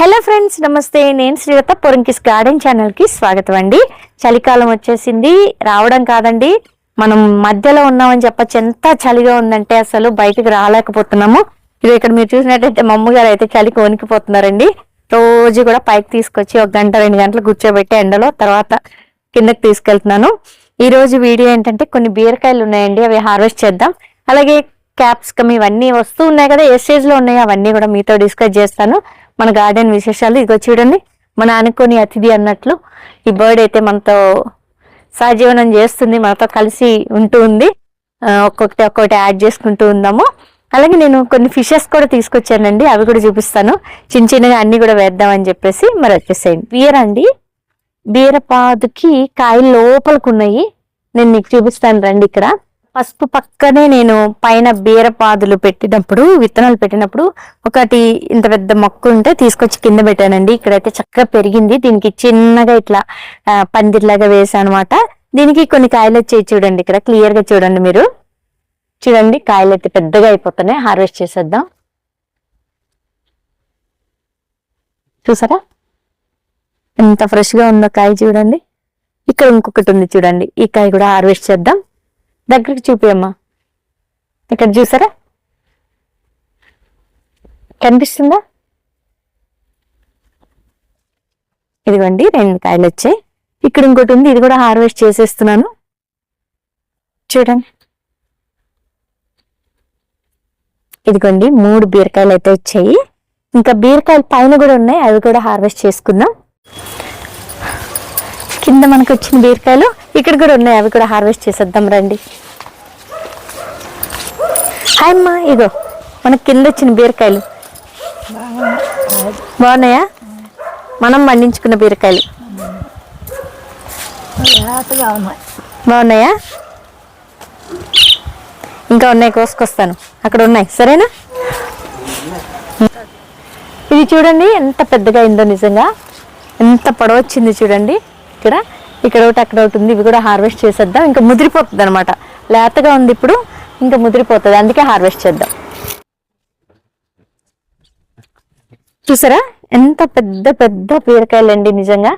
Hello friends నమస్తే. నేను Srilatha Porankis garden ఛానల్కి స్వాగతం అండి. చలికాలం వచ్చేసింది. రావడం కాదండి. మనం మధ్యలో ఉన్నామని చెప్పచ్చు. ఎంత చలిగా ఉందంటే అసలు బయటకు రాలేకపోతున్నాము. ఇది ఇక్కడ మీరు చూసినట్టయితే మా అమ్మగారు అయితే చలికి వణికిపోతున్నారండి. రోజు కూడా పైకి తీసుకొచ్చి ఒక గంట రెండు గంటలు కూర్చోబెట్టి ఎండలో తర్వాత కిందకి తీసుకెళ్తున్నాను. ఈ రోజు వీడియో ఏంటంటే కొన్ని బీరకాయలు ఉన్నాయండి. అవి హార్వెస్ట్ చేద్దాం. అలాగే క్యాప్సికమ్ ఇవన్నీ వస్తూ ఉన్నాయి కదా ఏ స్టేజ్లో ఉన్నాయి అవన్నీ కూడా మీతో డిస్కస్ చేస్తాను. మన గార్డెన్ విశేషాలు ఇదిగో చూడండి. మన అనుకోని అతిథి అన్నట్లు ఈ బర్డ్ అయితే మనతో సహజీవనం చేస్తుంది మనతో కలిసి ఉంటూ ఉంది. ఒక్కొక్కటి ఒక్కొక్కటి యాడ్ చేసుకుంటూ ఉందాము. అలాగే నేను కొన్ని ఫిషెస్ కూడా తీసుకొచ్చానండి అవి కూడా చూపిస్తాను. చిన్న చిన్నగా అన్ని కూడా వేద్దామని చెప్పేసి మరి వచ్చేసేయండి. బీర అండి. బీరపాదుకి కాయలు లోపలికి ఉన్నాయి. నేను నీకు చూపిస్తాను రండి ఇక్కడ. పసుపు పక్కనే నేను పైన బీరపాదులు పెట్టినప్పుడు విత్తనాలు పెట్టినప్పుడు ఒకటి ఇంత పెద్ద మొక్క ఉంటే తీసుకొచ్చి కింద పెట్టానండి. ఇక్కడైతే చక్కగా పెరిగింది. దీనికి చిన్నగా ఇట్లా పందిర్లాగా వేసాను అనమాట దీనికి కొన్ని కాయలు వచ్చాయి చూడండి ఇక్కడ. క్లియర్గా చూడండి మీరు. చూడండి కాయలు అయితే పెద్దగా అయిపోతున్నాయి. హార్వెస్ట్ చేసేద్దాం. చూసారా? ఎంత ఫ్రెష్గా ఉందో కాయ చూడండి. ఇక్కడ ఇంకొకటి ఉంది చూడండి. ఈ కాయ కూడా హార్వెస్ట్ చేద్దాం. దగ్గరికి చూపియమ్మా. ఇక్కడ చూసారా? కనిపిస్తుందా? ఇదిగోండి రెండు కాయలు వచ్చాయి. ఇక్కడ ఇంకోటి ఉంది ఇది కూడా హార్వెస్ట్ చేసేస్తున్నాను. చూడండి. ఇదిగోండి మూడు బీరకాయలు అయితే వచ్చాయి. ఇంకా బీరకాయలు పైన కూడా ఉన్నాయి అవి కూడా హార్వెస్ట్ చేసుకుందాం. కింద మనకు వచ్చిన బీరకాయలు ఇక్కడ కూడా ఉన్నాయి. అవి కూడా హార్వెస్ట్ చేసేద్దాం రండి. హాయ్ అమ్మా ఇగో మనకి కింద వచ్చిన బీరకాయలు. బాగున్నాయా? మనం పండించుకున్న బీరకాయలు. బాగున్నాయా? ఇంకా ఉన్నాయి కోసుకొస్తాను. అక్కడ ఉన్నాయి. సరేనా? ఇది చూడండి ఎంత పెద్దగా అయిందో నిజంగా. ఎంత పొడవచ్చింది చూడండి. ఇక్కడ. ఇక్కడ ఒకటి అక్కడ ఒకటి ఉంది. ఇవి కూడా హార్వెస్ట్ చేసేద్దాం. ఇంకా ముదిరిపోతుంది అనమాట లేతగా ఉంది ఇప్పుడు. ఇంకా ముదిరిపోతుంది. అందుకే హార్వెస్ట్ చేద్దాం. చూసారా? ఎంత పెద్ద పెద్ద బీరకాయలండి నిజంగా.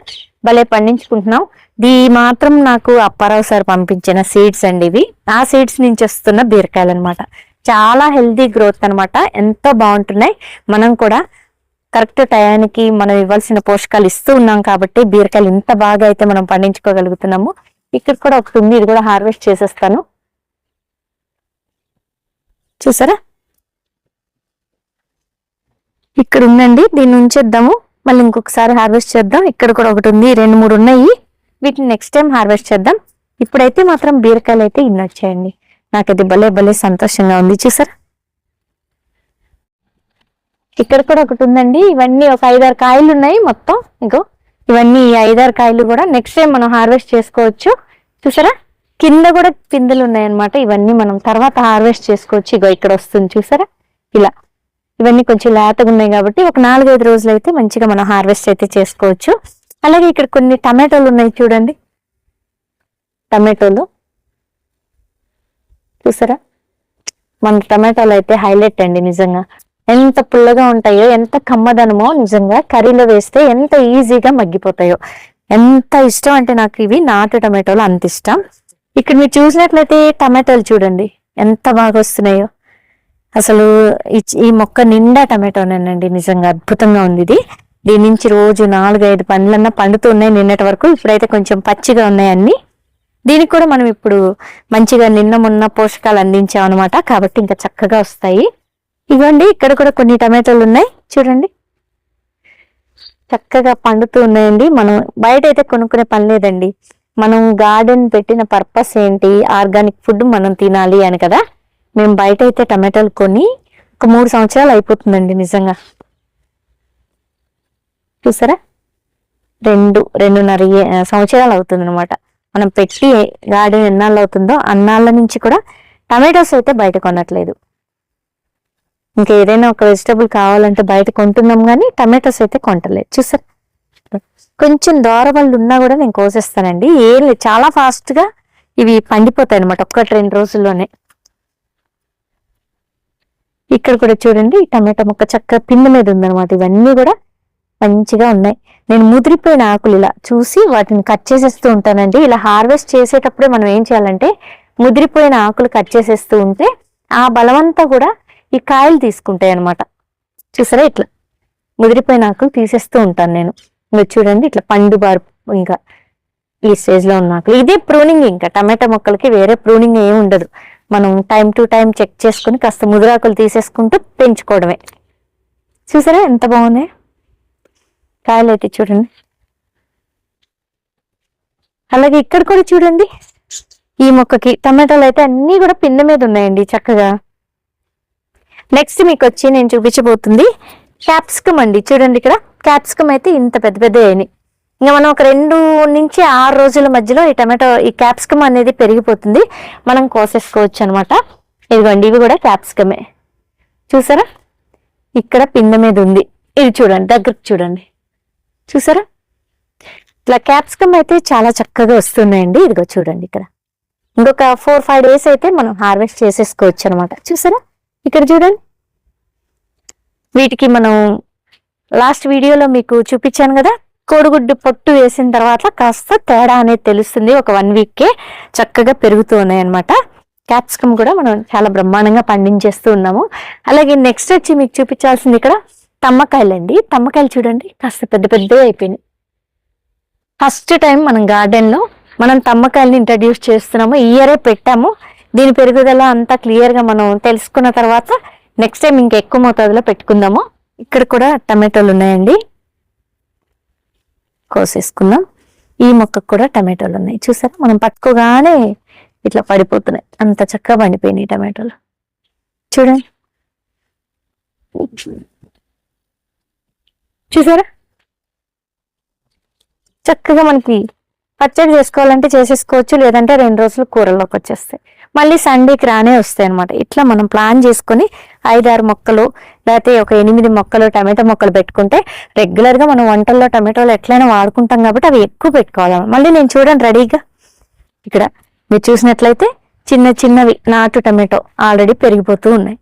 భలే పండించుకుంటున్నాం. ఇది మాత్రం నాకు అప్పారావు సార్ పంపించిన సీడ్స్ అండి ఇవి. ఆ సీడ్స్ నుంచి వస్తున్న బీరకాయలు అనమాట చాలా హెల్దీ గ్రోత్ అన్నమాట. ఎంతో బాగుంటున్నాయి. మనం కూడా కరెక్ట్ టయానికి మనం ఇవ్వాల్సిన పోషకాలు ఇస్తూ ఉన్నాం కాబట్టి బీరకాయలు ఇంత బాగా అయితే మనం పండించుకోగలుగుతున్నాము. ఇక్కడ కూడా ఒకటి ఉంది ఇది కూడా హార్వెస్ట్ చేసేస్తాను. చూసారా? ఇక్కడ ఉందండి దీన్ని ఉంచేద్దాము. మళ్ళీ ఇంకొకసారి హార్వెస్ట్ చేద్దాం. ఇక్కడ కూడా ఒకటి ఉంది రెండు మూడు ఉన్నాయి. వీటిని నెక్స్ట్ టైం హార్వెస్ట్ చేద్దాం. ఇప్పుడైతే మాత్రం బీరకాయలు అయితే ఇన్ని వచ్చాయండి. నాకు అది భలే భలే సంతోషంగా ఉంది. చూసారా? ఇక్కడ కూడా ఒకటి ఉందండి. ఇవన్నీ ఒక ఐదారు కాయలు ఉన్నాయి మొత్తం. ఇగో ఇవన్నీ ఈ ఐదారు కాయలు కూడా నెక్స్ట్ టైం మనం హార్వెస్ట్ చేసుకోవచ్చు. చూసారా? కింద కూడా పిందెలు ఉన్నాయన్నమాట. ఇవన్నీ మనం తర్వాత హార్వెస్ట్ చేసుకోవచ్చు. ఇగో ఇక్కడ వస్తుంది. చూసారా? ఇలా. ఇవన్నీ కొంచెం లేతగా ఉన్నాయి కాబట్టి ఒక నాలుగైదు రోజులు అయితే మంచిగా మనం హార్వెస్ట్ అయితే చేసుకోవచ్చు. అలాగే ఇక్కడ కొన్ని టమాటోలు ఉన్నాయి చూడండి. టమాటోలు. చూసారా? మన టమాటాలు అయితే హైలైట్ అండి నిజంగా. ఎంత పుల్లగా ఉంటాయో ఎంత కమ్మదనమో నిజంగా కర్రీలో వేస్తే ఎంత ఈజీగా మగ్గిపోతాయో. ఎంత ఇష్టం అంటే నాకు ఇవి నాటు టమాటోలు అంత ఇష్టం. ఇక్కడ మీరు చూసినట్లయితే టమాటాలు చూడండి ఎంత బాగా వస్తున్నాయో. అసలు ఈ- ఈ మొక్క నిండా టమాటోనేనండి నిజంగా అద్భుతంగా ఉంది ఇది. దీని నుంచి రోజు నాలుగైదు పండ్లన్నా పండుతున్నాయి నిన్నటి వరకు ఇప్పుడైతే కొంచెం పచ్చిగా ఉన్నాయి అన్ని. దీనికి కూడా మనం ఇప్పుడు మంచిగా నిన్న మొన్న పోషకాలు అందించాం అనమాట కాబట్టి ఇంకా చక్కగా వస్తాయి. ఇవ్వండి ఇక్కడ కూడా కొన్ని టమాటోలు ఉన్నాయి. చూడండి. చక్కగా పండుతూ ఉన్నాయండి. మనం బయట అయితే కొనుక్కునే పని లేదండి. మనం గార్డెన్ పెట్టిన పర్పస్ ఏంటి? ఆర్గానిక్ ఫుడ్ మనం తినాలి అని కదా. మేము బయట అయితే టమాటాలు కొని ఒక మూడు సంవత్సరాలు అయిపోతుందండి నిజంగా. చూసారా? రెండు రెండున్నర సంవత్సరాలు అవుతుంది అనమాట మనం పెట్టి గార్డెన్ ఎన్నాళ్ళు అవుతుందో అన్నాళ్ళ నుంచి కూడా టమాటోస్ అయితే బయట కొనట్లేదు. ఇంకా ఏదైనా ఒక వెజిటబుల్ కావాలంటే బయట కొంటున్నాం కానీ టమాటోస్ అయితే కొంటలేదు. చూసారు కొంచెం దోరబళ్ళు ఉన్నా కూడా నేను కోసేస్తానండి. ఏం లేదు చాలా ఫాస్ట్గా ఇవి పండిపోతాయి అనమాట ఒక్కటి రెండు రోజుల్లోనే. ఇక్కడ కూడా చూడండి టమాటా మొక్క చక్కగా పిండి మీద ఉందన్నమాట. ఇవన్నీ కూడా మంచిగా ఉన్నాయి. నేను ముదిరిపోయిన ఆకులు ఇలా చూసి వాటిని కట్ చేసేస్తూ ఉంటానండి. ఇలా హార్వెస్ట్ చేసేటప్పుడే మనం ఏం చేయాలంటే ముదిరిపోయిన ఆకులు కట్ చేసేస్తూ ఉంటే ఆ బలమంతా కూడా ఈ కాయలు తీసుకుంటాయి అన్నమాట చూసారా ఇట్లా? ముదిరిపోయిన ఆకులు తీసేస్తూ ఉంటాను నేను. మీరు చూడండి ఇట్లా పండు బారు ఇంకా ఈ స్టేజ్లో ఉన్న ఆకులు. ఇదే ప్రూనింగ్ ఇంకా. టమాటా మొక్కలకి వేరే ప్రూనింగ్ ఏమి ఉండదు. మనం టైం టు టైం చెక్ చేసుకుని కాస్త ముదిరాకులు తీసేసుకుంటూ పెంచుకోవడమే. చూసారా ఎంత బాగున్నాయి? కాయలు అయితే చూడండి. అలాగే ఇక్కడ కూడా చూడండి. ఈ మొక్కకి టమాటాలు అయితే అన్ని కూడా పిండి మీద ఉన్నాయండి చక్కగా. నెక్స్ట్ మీకు వచ్చి నేను చూపించబోతుంది క్యాప్సికమ్ అండి. చూడండి ఇక్కడ క్యాప్సికమ్ అయితే ఇంత పెద్ద పెద్ద అయినాయి. ఇంకా మనం ఒక రెండు నుంచి ఆరు రోజుల మధ్యలో ఈ టమాటో ఈ క్యాప్సికమ్ అనేది పెరిగిపోతుంది. మనం కోసేసుకోవచ్చు అనమాట ఇదిగోండి ఇవి కూడా క్యాప్సికమే చూసారా? ఇక్కడ పిండ మీద ఉంది. ఇది చూడండి దగ్గరకు చూడండి. చూసారా? ఇట్లా క్యాప్సికమ్ అయితే చాలా చక్కగా వస్తున్నాయండి. ఇదిగో చూడండి ఇక్కడ. ఇంకొక ఫోర్ ఫైవ్ డేస్ అయితే మనం హార్వెస్ట్ చేసేసుకోవచ్చు అనమాట చూసారా? ఇక్కడ చూడండి. వీటికి మనం లాస్ట్ వీడియోలో మీకు చూపించాను కదా కోడిగుడ్డు పొట్టు వేసిన తర్వాత కాస్త తేడా అనేది తెలుస్తుంది. ఒక వన్ వీక్కే చక్కగా పెరుగుతూ ఉన్నాయి అనమాట క్యాప్సికమ్ కూడా మనం చాలా బ్రహ్మాండంగా పండించేస్తూ ఉన్నాము. అలాగే నెక్స్ట్ వచ్చి మీకు చూపించాల్సింది ఇక్కడ తమ్మకాయలు అండి తమ్మకాయలు చూడండి కాస్త పెద్ద పెద్దవి అయిపోయినాయి. ఫస్ట్ టైం మనం గార్డెన్లో మనం తమ్మకాయలని ఇంట్రడ్యూస్ చేస్తున్నాము. ఇయరే పెట్టాము. దీని పెరుగుదల అంతా క్లియర్గా మనం తెలుసుకున్న తర్వాత నెక్స్ట్ టైం ఇంకా ఎక్కువ మోతాదులో పెట్టుకుందాము. ఇక్కడ కూడా టమాటోలు ఉన్నాయండి. కోసేసుకుందాం. ఈ మొక్కకు కూడా టమాటోలు ఉన్నాయి. చూసారా? మనం పట్టుకోగానే ఇట్లా పడిపోతున్నాయి. అంత చక్కగా పండిపోయినాయి టమాటోలు. చూడండి. చూసారా? చక్కగా మనకి పచ్చడి చేసుకోవాలంటే చేసేసుకోవచ్చు లేదంటే రెండు రోజులు కూరలోకి వచ్చేస్తాయి. మళ్ళీ సండేకి రానే వస్తాయి అనమాట ఇట్లా మనం ప్లాన్ చేసుకొని ఐదారు మొక్కలు లేకపోతే ఒక ఎనిమిది మొక్కలు టమాటో మొక్కలు పెట్టుకుంటే రెగ్యులర్గా మనం వంటల్లో టమాటోలు ఎట్లయినా వాడుకుంటాం కాబట్టి అవి ఎక్కువ పెట్టుకోవాలి మళ్ళీ నేను చూడండి రెడీగా. ఇక్కడ మీరు చూసినట్లయితే చిన్న చిన్నవి నాటు టమాటో ఆల్రెడీ పెరిగిపోతూ ఉన్నాయి.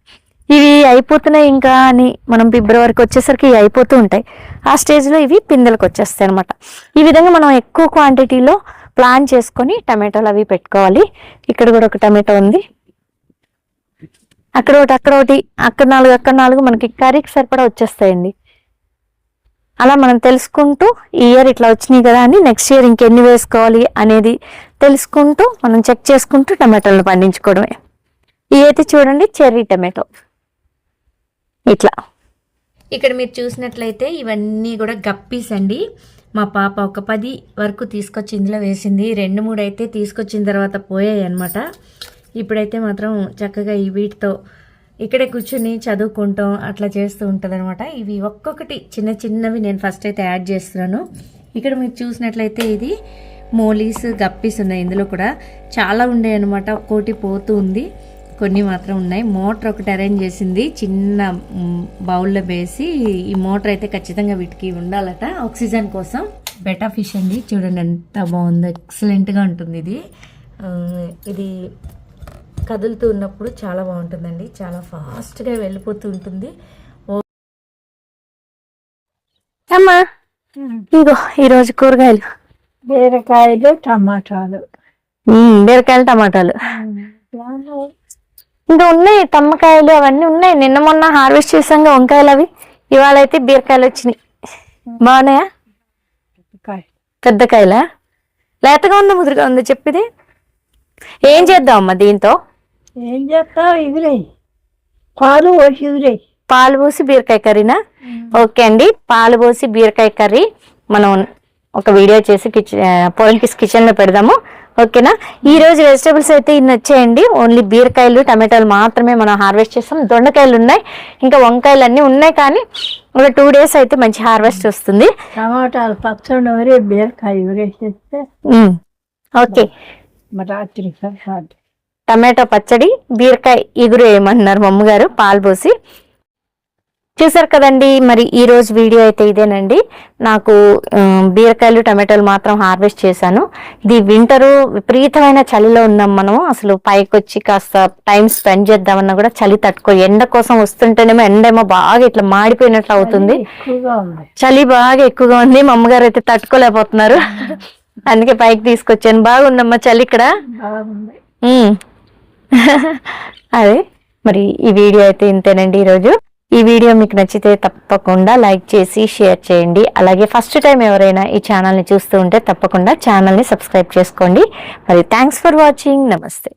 ఇవి అయిపోతున్నాయి ఇంకా అని మనం ఫిబ్రవరికి వచ్చేసరికి ఇవి అయిపోతూ ఉంటాయి. ఆ స్టేజ్లో ఇవి పిందెలకు వచ్చేస్తాయి అనమాట ఈ విధంగా మనం ఎక్కువ క్వాంటిటీలో ప్లాన్ చేసుకొని టమాటోలు అవి పెట్టుకోవాలి. ఇక్కడ కూడా ఒక టమాటో ఉంది. అక్కడ ఒకటి అక్కడ ఒకటి అక్కడ నాలుగు అక్కడ నాలుగు మనకి కర్రీకి సరిపడా వచ్చేస్తాయండి. అలా మనం తెలుసుకుంటూ ఈ ఇయర్ ఇట్లా వచ్చినాయి కదా అని నెక్స్ట్ ఇయర్ ఇంకెన్ని వేసుకోవాలి అనేది తెలుసుకుంటూ మనం చెక్ చేసుకుంటూ టమాటాలను పండించుకోవడమే. ఇవి అయితే చూడండి చెర్రీ టమాటో ఇట్లా. ఇక్కడ మీరు చూసినట్లయితే ఇవన్నీ కూడా గప్పీస్ అండి. మా పాప ఒక పది వరకు తీసుకొచ్చి ఇందులో వేసింది. రెండు మూడు అయితే తీసుకొచ్చిన తర్వాత పోయాయి అనమాట ఇప్పుడైతే మాత్రం చక్కగా ఈ వీటితో ఇక్కడే కూర్చుని చదువుకుంటాం అట్లా చేస్తూ ఉంటుంది అనమాట ఇవి ఒక్కొక్కటి చిన్న చిన్నవి నేను ఫస్ట్ అయితే యాడ్ చేస్తున్నాను. ఇక్కడ మీరు చూసినట్లయితే ఇది మోలీస్ గప్పీస్ ఉన్నాయి. ఇందులో కూడా చాలా ఉండేవి అనమాట ఒక్కోటి పోతూ ఉంది. కొన్ని మాత్రం ఉన్నాయి. మోటార్ ఒకటి అరేంజ్ చేసింది. చిన్న బౌల్లో వేసి ఈ మోటార్ అయితే ఖచ్చితంగా వీటికి ఉండాలట. ఆక్సిజన్ కోసం. బెటా ఫిష్ అండి. చూడండి ఎంత బాగుందో. ఎక్సలెంట్గా ఉంటుంది ఇది. ఇది కదులుతూ ఉన్నప్పుడు చాలా బాగుంటుందండి. చాలా ఫాస్ట్గా వెళ్ళిపోతూ ఉంటుంది. అమ్మా ఇగో ఈరోజు కూరగాయలు. బీరకాయలు టమాటాలు. బీరకాయలు టమాటాలు. ఇంకా ఉన్నాయి తమ్మకాయలు అవన్నీ ఉన్నాయి. నిన్న మొన్న హార్వెస్ట్ చేసాం వంకాయలు అవి. ఇవాళ అయితే బీరకాయలు వచ్చినాయి. బాగున్నాయా? పెద్ద కాయలా లేతగా ఉందా ముదురుగా ఉందా చెప్పిది? ఏం చేద్దాం అమ్మా దీంతో? ఏం చేస్తావు? ఇగురై పాలు పోసి పాలు పోసి బీరకాయ కర్రీనా? ఓకే అండి. పాలు పోసి బీరకాయ కర్రీ మనం ఒక వీడియో చేసి కిచెన్ పోయిన్కిస్ కిచెన్లో పెడదాము. ఓకేనా? ఈ రోజు వెజిటబుల్స్ అయితే ఇన్ని వచ్చాయండి. ఓన్లీ బీరకాయలు టమాటాలు మాత్రమే మనం హార్వెస్ట్ చేస్తాం. దొండకాయలు ఉన్నాయి. ఇంకా వంకాయలు అన్ని ఉన్నాయి కానీ ఒక టూ డేస్ అయితే మంచి హార్వెస్ట్ వస్తుంది. టమాటాలు పచ్చడి బీరకాయ ఓకే. రాత్రి టమాటో పచ్చడి బీరకాయ ఇగురు వేయమంటున్నారు మా అమ్మగారు పాలు పోసి. చూసారు కదండి. మరి ఈ రోజు వీడియో అయితే ఇదేనండి. నాకు బీరకాయలు టమాటాలు మాత్రం హార్వెస్ట్ చేశాను. ఇది వింటరు విపరీతమైన చలిలో ఉన్నాం మనం. అసలు పైకి వచ్చి కాస్త టైం స్పెండ్ చేద్దామన్నా కూడా చలి తట్టుకో. ఎండ కోసం వస్తుంటేనేమో ఎండేమో బాగా ఇట్లా మాడిపోయినట్లు అవుతుంది. చలి బాగా ఎక్కువగా ఉంది. మా అమ్మగారు అయితే తట్టుకోలేకపోతున్నారు. అందుకే పైకి తీసుకొచ్చాను. బాగుందమ్మా చలి ఇక్కడ. అదే. మరి ఈ వీడియో అయితే ఇంతేనండి ఈరోజు. ఈ వీడియో మీకు నచ్చితే తప్పకుండా లైక్ చేసి షేర్ చేయండి. అలాగే ఫస్ట్ టైం ఎవరైనా ఈ ఛానల్ని చూస్తూ ఉంటే తప్పకుండా ఛానల్ని సబ్స్క్రైబ్ చేసుకోండి. మరి థ్యాంక్స్ ఫర్ వాచింగ్. నమస్తే.